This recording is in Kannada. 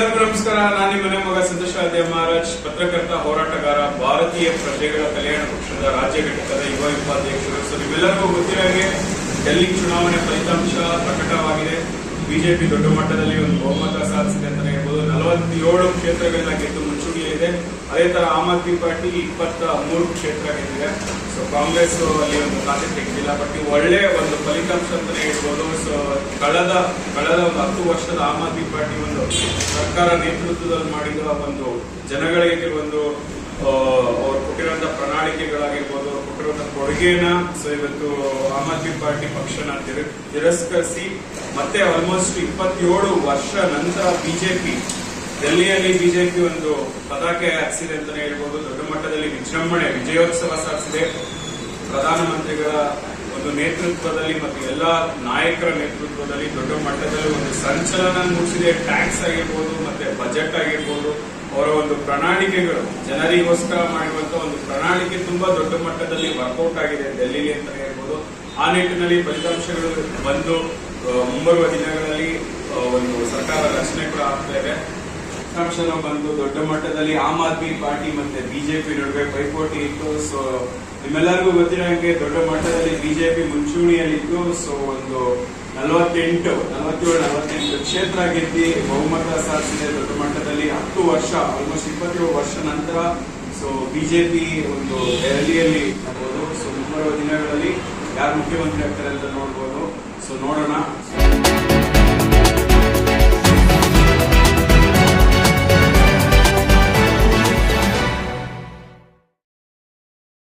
ಎಲ್ಲರಿಗೂ ನಮಸ್ಕಾರ. ನಾನು ನಿಮ್ಮ ಮನೆ ಮಗ ಸಂತೋಷ ಮಹಾರಾಜ್, ಪತ್ರಕರ್ತ, ಹೋರಾಟಗಾರ, ಭಾರತೀಯ ಪ್ರಜೆಗಳ ಕಲ್ಯಾಣ ಪಕ್ಷದ ರಾಜ್ಯ ಘಟಕದ ಯುವ ಉಪಾಧ್ಯಕ್ಷರು. ಸೊ ನಿಮ್ಮೆಲ್ಲರಿಗೂ ಗೊತ್ತಿರೋ ಹಾಗೆ, ಡೆಲ್ಲಿ ಚುನಾವಣೆ ಫಲಿತಾಂಶ ಪ್ರಕಟವಾಗಿದೆ. ಬಿಜೆಪಿ ದೊಡ್ಡ ಮಟ್ಟದಲ್ಲಿ ಒಂದು ಬಹುಮತ ಸಾಧಿಸಿದೆ ಅಂತಾನೆ ಹೇಳ್ಬೋದು. ನಲವತ್ತೇಳು ಕ್ಷೇತ್ರಗಳನ್ನ ಗೆದ್ದು ಮುಂಚೂಣಿಯಲ್ಲಿದೆ ಅದೇ ತರ ಆಮ್ ಆದ್ಮಿ ಪಾರ್ಟಿ ಇಪ್ಪತ್ತ ಮೂರು ಕ್ಷೇತ್ರ ಗೆದ್ದಿದೆ ಸೊ ಕಾಂಗ್ರೆಸ್ ಅಲ್ಲಿ ಒಂದು ಖಾತೆ ತೆಗೆದಿಲ್ಲ. ಬಟ್ ಒಳ್ಳೆ ಒಂದು ಫಲಿತಾಂಶ ಅಂತ ಹೇಳ್ಬೋದು. ಸೊ ಕಳೆದ ಕಳೆದ ಒಂದು ಹತ್ತು ವರ್ಷದ ಆಮ್ ಆದ್ಮಿ ಪಾರ್ಟಿ ಒಂದು ಸರ್ಕಾರ ನೇತೃತ್ವದಲ್ಲಿ ಮಾಡಿದ ಒಂದು ಜನಗಳಿಗೆ ಒಂದು ಅವ್ರು ಕೊಟ್ಟಿರುವಂತ ಪ್ರಣಾಳಿಕೆಗಳಾಗಿರ್ಬೋದು, ಅವ್ರು ಕೊಟ್ಟಿರುವಂತ ಕೊಡುಗೆನ ಸೊ, ಇವತ್ತು ಆಮ್ ಆದ್ಮಿ ಪಾರ್ಟಿ ಪಕ್ಷನ ತಿರ- ತಿರಸ್ಕರಿಸಿ ಮತ್ತೆ ಆಲ್ಮೋಸ್ಟ್ ಇಪ್ಪತ್ತೇಳು ವರ್ಷ ನಂತರ ಬಿಜೆಪಿ ಡೆಲ್ಲಿಯಲ್ಲಿ ಬಿಜೆಪಿ ಒಂದು ಪತಾಕೆ ಹಾಕ್ಸಿದೆ ಅಂತಾನೆ ಹೇಳ್ಬೋದು. ದೊಡ್ಡ ಮಟ್ಟದಲ್ಲಿ ವಿಜೃಂಭಣೆ, ವಿಜಯೋತ್ಸವ ಸಾಧಿಸಿದೆ. ಪ್ರಧಾನಮಂತ್ರಿಗಳ ಒಂದು ನೇತೃತ್ವದಲ್ಲಿ ಮತ್ತು ಎಲ್ಲ ನಾಯಕರ ನೇತೃತ್ವದಲ್ಲಿ ದೊಡ್ಡ ಮಟ್ಟದಲ್ಲಿ ಒಂದು ಸಂಚಲನ ಮೂಡಿಸಿದೆ. ಟ್ಯಾಕ್ಸ್ ಆಗಿರ್ಬೋದು ಮತ್ತೆ ಬಜೆಟ್ ಆಗಿರ್ಬೋದು. ಅವರ ಒಂದು ಪ್ರಣಾಳಿಕೆಗಳು, ಜನರಿಗೋಸ್ಕರ ಮಾಡಿರುವಂತ ಒಂದು ಪ್ರಣಾಳಿಕೆ ತುಂಬಾ ದೊಡ್ಡ ಮಟ್ಟದಲ್ಲಿ ವರ್ಕೌಟ್ ಆಗಿದೆ ಡೆಲ್ಲಿಲಿ ಅಂತ ಹೇಳ್ಬೋದು. ಆ ನಿಟ್ಟಿನಲ್ಲಿ ಫಲಿತಾಂಶಗಳು ಬಂದು ಮುಂಬರುವ ದಿನಗಳಲ್ಲಿ ಒಂದು ಸರ್ಕಾರ ರಚನೆ ಕೂಡ ಆಗ್ತಾ ಇದೆ. ಫಲಿತಾಂಶಗಳು ಬಂದು ದೊಡ್ಡ ಮಟ್ಟದಲ್ಲಿ ಆಮ್ ಆದ್ಮಿ ಪಾರ್ಟಿ ಮತ್ತೆ ಬಿಜೆಪಿ ನಡುವೆ ಪೈಪೋಟಿ ಇತ್ತು. ಸೊ ನಿಮ್ಮೆಲ್ಲರಿಗೂ ಗೊತ್ತಿರೋ ಹಾಗೆ ದೊಡ್ಡ ಮಟ್ಟದಲ್ಲಿ ಬಿಜೆಪಿ ಮುಂಚೂಣಿಯಲ್ಲಿತ್ತು. ಸೊ ಒಂದು ನಲವತ್ತೆಂಟು, ನಲವತ್ತೇಳು, ನಲವತ್ತೆಂಟು ಕ್ಷೇತ್ರ ಗೆದ್ದಿ ಬಹುಮತ ಸಾಧಿಸಿದೆ ದೊಡ್ಡ ಮಟ್ಟದಲ್ಲಿ. ಹತ್ತು ವರ್ಷ ಆಲ್ಮೋಸ್ಟ್ ಇಪ್ಪತ್ತೇಳು ವರ್ಷ ನಂತರ ಸೊ ಬಿಜೆಪಿ ಒಂದು ದೆಹಲಿಯಲ್ಲಿ ಆಗ್ಬೋದು. ಸೊ ಮುಂಬರುವ ದಿನಗಳಲ್ಲಿ ಯಾರು ಮುಖ್ಯಮಂತ್ರಿ ಆಗ್ತಾರೆ ಅಂತ ನೋಡ್ಬೋದು. ಸೊ ನೋಡೋಣ.